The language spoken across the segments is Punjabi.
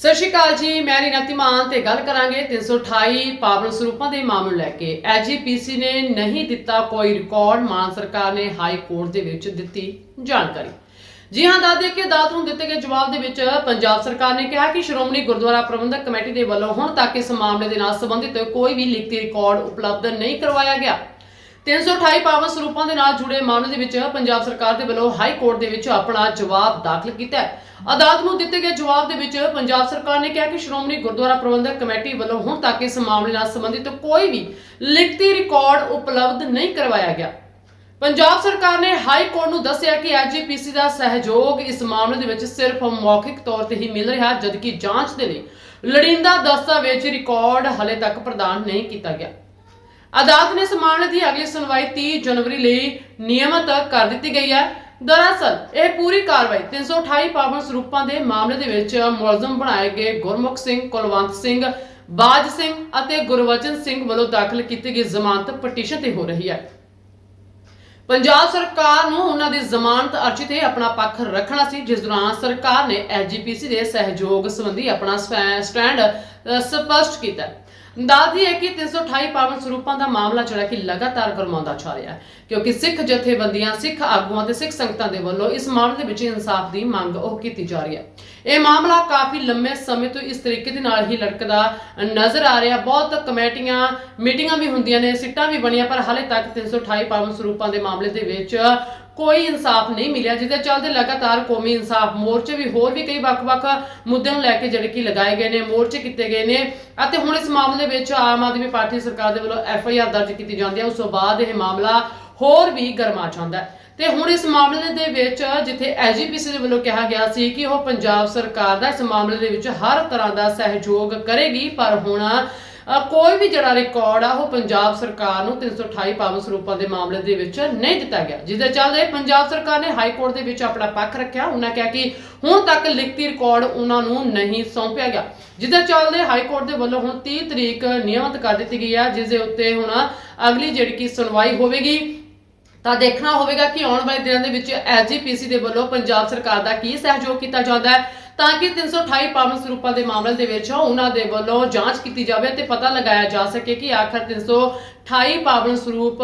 ਸਤਿ ਸ਼੍ਰੀ ਅਕਾਲ ਜੀ, ਮੈਂ ਰੀਨਾ ਧੀਮਾਨ ਤੇ ਗੱਲ ਕਰਾਂਗੇ 328 ਪਾਵਨ ਸਰੂਪਾਂ ਦੇ ਮਾਮਲੇ ਨੂੰ ਲੈ ਕੇ। ਐਜੀਪੀਸੀ ਨੇ ਨਹੀਂ ਦਿੱਤਾ ਕੋਈ ਰਿਕਾਰਡ, ਮਾਨ ਸਰਕਾਰ ਨੇ ਹਾਈ ਕੋਰਟ ਦੇ ਵਿੱਚ ਦਿੱਤੀ ਜਾਣਕਾਰੀ। ਜੀ ਹਾਂ, ਦੱਸ ਦੇ ਕਿ ਅਦਾਲਤ ਨੂੰ ਦਿੱਤੇ ਗਏ ਜਵਾਬ ਦੇ ਵਿੱਚ ਪੰਜਾਬ ਸਰਕਾਰ ਨੇ ਕਿਹਾ ਕਿ ਸ਼੍ਰੋਮਣੀ ਗੁਰਦੁਆਰਾ ਪ੍ਰਬੰਧਕ ਕਮੇਟੀ ਦੇ ਵੱਲੋਂ ਹੁਣ ਤੱਕ ਇਸ ਮਾਮਲੇ ਦੇ ਨਾਲ ਸੰਬੰਧਿਤ ਕੋਈ ਵੀ ਲਿਖਤੀ ਰਿਕਾਰਡ ਉਪਲਬਧ ਨਹੀਂ ਕਰਵਾਇਆ ਗਿਆ। 328 ਪਾਵਨ ਸਰੂਪਾਂ ਦੇ ਨਾਲ ਜੁੜੇ ਮਾਮਲੇ ਦੇ ਵਿੱਚ ਪੰਜਾਬ ਸਰਕਾਰ ਦੇ ਵੱਲੋਂ ਹਾਈ ਕੋਰਟ ਦੇ ਵਿੱਚ ਆਪਣਾ ਜਵਾਬ ਦਾਖਲ ਕੀਤਾ ਹੈ। ਅਦਾਲਤ ਨੂੰ ਦਿੱਤੇ ਗਏ ਜਵਾਬ ਦੇ ਵਿੱਚ ਪੰਜਾਬ ਸਰਕਾਰ ਨੇ ਕਿਹਾ ਕਿ ਸ਼੍ਰੋਮਣੀ ਗੁਰਦੁਆਰਾ ਪ੍ਰਬੰਧਕ ਕਮੇਟੀ ਵੱਲੋਂ ਹੁਣ ਤੱਕ ਇਸ ਮਾਮਲੇ ਨਾਲ ਸੰਬੰਧਿਤ ਕੋਈ ਵੀ ਲਿਖਤੀ ਰਿਕਾਰਡ ਉਪਲਬਧ ਨਹੀਂ ਕਰਵਾਇਆ ਗਿਆ। ਪੰਜਾਬ ਸਰਕਾਰ ਨੇ ਹਾਈ ਕੋਰਟ ਨੂੰ ਦੱਸਿਆ ਕਿ ਐਜੀਪੀਸੀ ਦਾ ਸਹਿਯੋਗ ਇਸ ਮਾਮਲੇ ਦੇ ਵਿੱਚ ਸਿਰਫ ਮੌਖਿਕ ਤੌਰ ਤੇ ਹੀ ਮਿਲ ਰਿਹਾ, ਜਦਕਿ ਜਾਂਚ ਦੇ ਲਈ ਲੋੜੀਂਦਾ ਦਸਤਾਵੇਜ਼ ਰਿਕਾਰਡ ਹਲੇ ਤੱਕ ਪ੍ਰਦਾਨ ਨਹੀਂ ਕੀਤਾ ਗਿਆ। ਅਦਾਲਤ ਨੇ ਇਸ ਮਾਮਲੇ ਦੀ ਅਗਲੀ ਸੁਣਵਾਈ 30 ਜਨਵਰੀ ਲਈ ਨਿਯਮਤ ਕਰ ਦਿੱਤੀ ਗਈ ਹੈ। ਦਰਅਸਲ, ਇਹ ਪੂਰੀ ਕਾਰਵਾਈ 328 ਪਾਵਨ ਸਰੂਪਾਂ ਦੇ ਮਾਮਲੇ ਦੇ ਵਿੱਚ ਮੁਲਜ਼ਮ ਬਣਾਏ ਗਏ ਗੁਰਮੁਖ ਸਿੰਘ, ਕੁਲਵੰਤ ਸਿੰਘ, ਬਾਜ ਸਿੰਘ ਅਤੇ ਗੁਰਵਚਨ ਸਿੰਘ ਵੱਲੋਂ ਦਾਖਲ ਕੀਤੀ ਗਈ ਜ਼ਮਾਨਤ ਪਟੀਸ਼ਨ ਤੇ ਹੋ ਰਹੀ ਹੈ। ਪੰਜਾਬ ਸਰਕਾਰ ਨੂੰ ਉਹਨਾਂ ਦੀ ਜ਼ਮਾਨਤ ਅਰਜ਼ੀ ਤੇ ਆਪਣਾ ਪੱਖ ਰੱਖਣਾ ਸੀ, ਜਿਸ ਦੌਰਾਨ ਸਰਕਾਰ ਨੇ ਐਜੀਪੀਸੀ ਦੇ ਸਹਿਯੋਗ ਸੰਬੰਧੀ ਆਪਣਾ ਸਟੈਂਡ ਸਪਸ਼ਟ ਕੀਤਾ। ਹੈ। ਹੈ ਕਿ 328 ਪਾਵਨ ਸਰੂਪਾਂ ਦਾ ਮਾਮਲਾ ਜਿਹੜਾ ਕਿ ਲਗਾਤਾਰ ਗਰਮਾਉਂਦਾ ਜਾ ਰਿਹਾ ਹੈ, ਕਿਉਂਕਿ ਸਿੱਖ ਜਥੇਬੰਦੀਆਂ, ਸਿੱਖ ਆਗੂਆਂ ਤੇ ਸਿੱਖ ਸੰਗਤਾਂ ਦੇ ਵੱਲੋਂ ਇਸ ਮਾਮਲੇ ਦੇ ਵਿੱਚ ਇਨਸਾਫ ਦੀ ਮੰਗ ਉਹ ਕੀਤੀ ਜਾ ਰਹੀ ਹੈ ਇਹ ਮਾਮਲਾ ਕਾਫੀ ਲੰਮੇ ਸਮੇਂ ਤੋਂ ਇਸ ਤਰੀਕੇ ਦੇ ਨਾਲ ਹੀ ਲਟਕਦਾ ਨਜ਼ਰ ਆ ਰਿਹਾ ਬਹੁਤ ਕਮੇਟੀਆਂ, ਮੀਟਿੰਗਾਂ ਵੀ ਹੁੰਦੀਆਂ ਨੇ, ਸਿੱਟਾਂ ਵੀ ਬਣੀਆਂ, ਪਰ ਹਾਲੇ ਤੱਕ 328 ਪਾਵਨ ਸਰੂਪਾਂ ਦੇ ਮਾਮਲੇ ਦੇ ਵਿੱਚ ਕੋਈ ਇਨਸਾਫ ਨਹੀਂ ਮਿਲਿਆ, ਜਿਹਦੇ ਚੱਲਦੇ ਲਗਾਤਾਰ ਕੌਮੀ ਇਨਸਾਫ। ਮੋਰਚੇ ਵੀ ਹੋਰ ਵੀ ਕਈ ਵੱਖ-ਵੱਖ ਮੁੱਦਿਆਂ ਨੂੰ ਲੈ ਕੇ ਜਿਹੜੇ ਕਿ ਲਗਾਏ ਗਏ ਨੇ, ਮੋਰਚੇ ਕੀਤੇ ਗਏ ਨੇ। ਅਤੇ ਹੁਣ ਇਸ ਮਾਮਲੇ ਵਿੱਚ ਆਮ ਆਦਮੀ ਪਾਰਟੀ ਸਰਕਾਰ ਦੇ ਵੱਲੋਂ ਐਫ ਆਈ ਆਰ ਦਰਜ ਕੀਤੀ ਜਾਂਦੀ ਹੈ। ਉਸ ਤੋਂ ਬਾਅਦ ਇਹ ਮਾਮਲਾ ਹੋਰ ਵੀ ਗਰਮਾ ਜਾਂਦਾ ਹੈ। ਤੇ ਹੁਣ ਇਸ ਮਾਮਲੇ ਦੇ ਵਿੱਚ ਜਿੱਥੇ ਐਜੀਪੀਸੀ ਦੇ ਵੱਲੋਂ ਕਿਹਾ ਗਿਆ ਸੀ ਕਿ ਉਹ ਪੰਜਾਬ ਸਰਕਾਰ ਦਾ ਇਸ ਮਾਮਲੇ ਦੇ ਵਿੱਚ ਹਰ ਤਰ੍ਹਾਂ ਦਾ ਸਹਿਯੋਗ ਕਰੇਗੀ, ਪਰ ਹੁਣ ਕੋਈ ਵੀ ਜਿਹੜਾ ਰਿਕਾਰਡ ਆ, ਉਹ ਪੰਜਾਬ ਸਰਕਾਰ ਨੂੰ 328 ਪਾਵਨ ਸਰੂਪਾਂ ਦੇ ਮਾਮਲੇ ਦੇ ਵਿੱਚ ਨਹੀਂ ਦਿੱਤਾ ਗਿਆ ਜਿਸ ਦੇ ਚੱਲਦੇ ਪੰਜਾਬ ਸਰਕਾਰ ਨੇ ਹਾਈ ਕੋਰਟ ਦੇ ਵਿੱਚ ਆਪਣਾ ਪੱਖ ਰੱਖਿਆ। ਉਹਨਾਂ ਕਿਹਾ ਕਿ ਹੁਣ ਤੱਕ ਲਿਖਤੀ ਰਿਕਾਰਡ ਉਹਨਾਂ ਨੂੰ ਨਹੀਂ ਸੌਂਪਿਆ ਗਿਆ ਜਿਸ ਦੇ ਚੱਲਦੇ ਹਾਈ ਕੋਰਟ ਦੇ ਵੱਲੋਂ ਹੁਣ 30 ਤਰੀਕ ਨਿਯਮਤ ਕਰ ਦਿੱਤੀ ਗਈ ਹੈ ਜਿਸ ਦੇ ਉੱਤੇ ਹੁਣ ਅਗਲੀ ਜਿਹੜੀ ਕਿ ਸੁਣਵਾਈ ਹੋਵੇਗੀ। ਤਾਂ ਦੇਖਣਾ ਹੋਵੇਗਾ ਕਿ ਆਉਣ ਵਾਲੇ ਦਿਨਾਂ ਦੇ ਵਿੱਚ ਐਜੀਪੀਸੀ ਦੇ ਵੱਲੋਂ ਪੰਜਾਬ ਸਰਕਾਰ ਦਾ ਕੀ ਸਹਿਯੋਗ ਕੀਤਾ ਜਾਂਦਾ ਹੈ, ਤਾਂ ਕਿ 328 ਪਾਵਨ ਸਰੂਪਾਂ ਦੇ ਮਾਮਲੇ ਦੇ ਵਿੱਚ ਉਹਨਾਂ ਦੇ ਵੱਲੋਂ ਜਾਂਚ ਕੀਤੀ ਜਾਵੇ ਤੇ ਪਤਾ ਲਗਾਇਆ ਜਾ ਸਕੇ ਕਿ ਆਖਰ 328 ਪਾਵਨ ਸਰੂਪ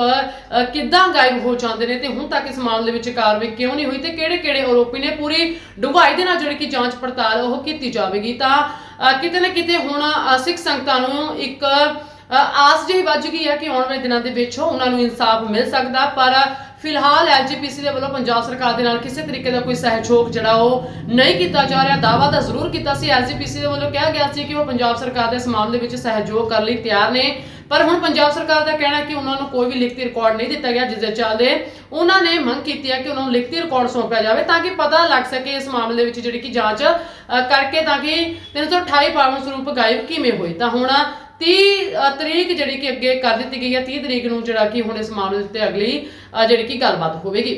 ਕਿੱਦਾਂ ਗਾਇਬ ਹੋ ਜਾਂਦੇ ਨੇ ਤੇ ਹੁਣ ਤੱਕ ਇਸ ਮਾਮਲੇ ਵਿੱਚ ਕਾਰਵਾਈ ਕਿਉਂ ਨਹੀਂ ਹੋਈ ਤੇ ਕਿਹੜੇ-ਕਿਹੜੇ ਆਰੋਪੀ ਨੇ ਪੂਰੀ ਡੂੰਘਾਈ ਦੇ ਨਾਲ ਜਿਹੜੀ ਕਿ ਜਾਂਚ ਪੜਤਾਲ ਉਹ ਕੀਤੀ ਜਾਵੇਗੀ ਤਾਂ ਕਿਤੇ ਨਾ ਕਿਤੇ ਹੁਣ ਸਿੱਖ ਸੰਗਤਾਂ ਨੂੰ ਇੱਕ ਆਸ ਜਿਹੀ ਵੱਜ ਗਈ ਹੈ ਕਿ ਆਉਣ ਵਾਲੇ ਦਿਨਾਂ ਦੇ ਵਿੱਚ ਉਹਨਾਂ ਨੂੰ ਇਨਸਾਫ ਮਿਲ ਸਕਦਾ, ਪਰ ਫਿਲਹਾਲ ਐਲਜੀਪੀਸੀ ਦੇ ਵੱਲੋਂ ਪੰਜਾਬ ਸਰਕਾਰ ਦੇ ਨਾਲ ਕਿਸੇ ਤਰੀਕੇ ਦਾ ਕੋਈ ਸਹਿਯੋਗ ਜਿਹੜਾ ਉਹ ਨਹੀਂ ਕੀਤਾ ਜਾ ਰਿਹਾ ਦਾਵਾ ਤਾਂ ਜ਼ਰੂਰ ਕੀਤਾ ਸੀ। ਐਲਜੀਪੀਸੀ ਦੇ ਵੱਲੋਂ ਕਿਹਾ ਗਿਆ ਸੀ ਕਿ ਉਹ ਪੰਜਾਬ ਸਰਕਾਰ ਦੇ ਇਸ ਮਾਮਲੇ ਵਿੱਚ ਸਹਿਯੋਗ ਕਰਨ ਲਈ ਤਿਆਰ ਨੇ, ਪਰ ਹੁਣ ਪੰਜਾਬ ਸਰਕਾਰ ਦਾ ਕਹਿਣਾ ਹੈ ਕਿ ਉਹਨਾਂ ਨੂੰ ਕੋਈ ਵੀ ਲਿਖਤੀ ਰਿਕਾਰਡ ਨਹੀਂ ਦਿੱਤਾ ਗਿਆ, ਜਿਸ ਦੇ ਚੱਲਦੇ ਉਹਨਾਂ ਨੇ ਮੰਗ ਕੀਤੀ ਹੈ ਕਿ ਉਹਨਾਂ ਨੂੰ ਲਿਖਤੀ ਰਿਕਾਰਡ ਸੌਂਪਿਆ ਜਾਵੇ ਤਾਂ ਕਿ ਪਤਾ ਲੱਗ ਸਕੇ ਇਸ ਮਾਮਲੇ ਵਿੱਚ ਜਿਹੜੀ ਕਿ ਜਾਂਚ ਕਰਕੇ ਤਾਂ ਕਿ 328 ਪਾਵਨ ਸਰੂਪ ਗਾਇਬ ਕਿਵੇਂ ਹੋਏ। ਤਾਂ ਹੁਣ 30 ਤਰੀਕ ਜਿਹੜੀ ਕਿ ਅੱਗੇ ਕਰ ਦਿੱਤੀ ਗਈ ਹੈ 30 ਤਰੀਕ ਨੂੰ ਜਿਹੜਾ ਕਿ ਹੁਣ ਇਸ ਮਾਮਲੇ ਉੱਤੇ ਅਗਲੀ ਅ, ਜਿਹੜੀ ਕਿ ਗੱਲਬਾਤ ਹੋਵੇਗੀ।